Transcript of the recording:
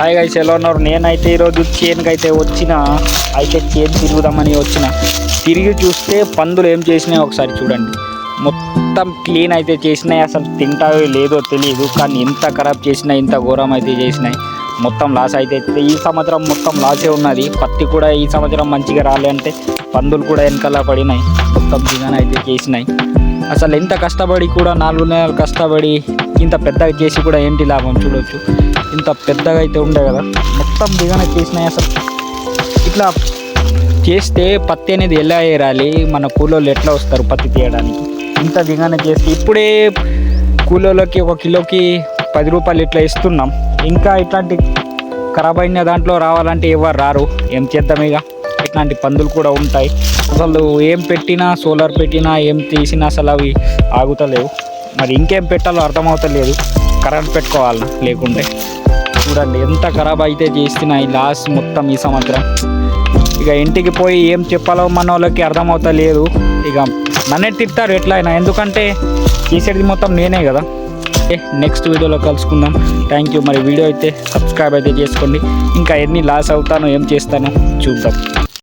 Hi guys ఎలా ఉన్నారు? నేనైతే ఈరోజు చేనుకి అయితే వచ్చిన అయితే చేను తిరుగుదామని వచ్చిన. తిరిగి చూస్తే పందులు ఏం చేసినాయి ఒకసారి చూడండి. మొత్తం క్లీన్ అయితే చేసినాయి అసలు తింటాయో లేదో తెలియదు కానీ ఎంత ఖరాబ్ చేసినాయి ఇంత ఘోరం అయితే చేసినాయి. మొత్తం లాస్ అయితే ఈ సంవత్సరం మొత్తం లాసే ఉన్నది. పత్తి కూడా ఈ సంవత్సరం మంచిగా రాలే అంటే పందులు కూడా వెనకాల పడినాయి. మొత్తం దిగాన అయితే చేసినాయి. అసలు ఎంత కష్టపడి కూడా నాలుగు నెలలు కష్టపడి ఇంత పెద్దగా చేసి కూడా ఏంటి లాభం చూడొచ్చు. ఇంత పెద్దగా అయితే ఉండే కదా. మొత్తం దిగన చేసినాయి అసలు. ఇట్లా చేస్తే పత్తి అనేది ఎలా ఏరాలి? మన కూలోళ్ళు ఎట్లా వస్తారు పత్తి తీయడానికి? ఇంత దిగాన చేస్తే ఇప్పుడే కూలోళ్ళకి ఒక కిలోకి పది రూపాయలు ఇట్లా ఇస్తున్నాం. ఇంకా ఇట్లాంటి ఖరాబ్ అయిన దాంట్లో రావాలంటే ఎవరు రారు? ఏం చేద్దాం ఇక? ఇట్లాంటి పందులు కూడా ఉంటాయి. అసలు ఏం పెట్టినా సోలార్ పెట్టినా ఏం తీసినా అసలు అవి ఆగుతలేవు. మరి ఇంకేం పెట్టాలో అర్థమవుతలేదు. కరెంట్ పెట్టుకోవాలి లేకుంటే. చూడండి ఎంత ఖరాబ్ అయితే చేస్తున్నాయి లాస్ మొత్తం ఈ సంవత్సరం. ఇక ఇంటికి పోయి ఏం చెప్పాలో మన వాళ్ళకి అర్థమవుతలేదు. ఇక నన్నే తిట్టారు ఎట్లయినా. ఎందుకంటే చేసేది మొత్తం నేనే కదా. నెక్స్ట్ వీడియోలో కలుసుకుందాం. థ్యాంక్ యూ మరి వీడియో అయితే సబ్స్క్రైబ్ అయితే చేసుకోండి. ఇంకా ఎన్ని లాస్ అవుతానో ఏం చేస్తానో చూద్దాం.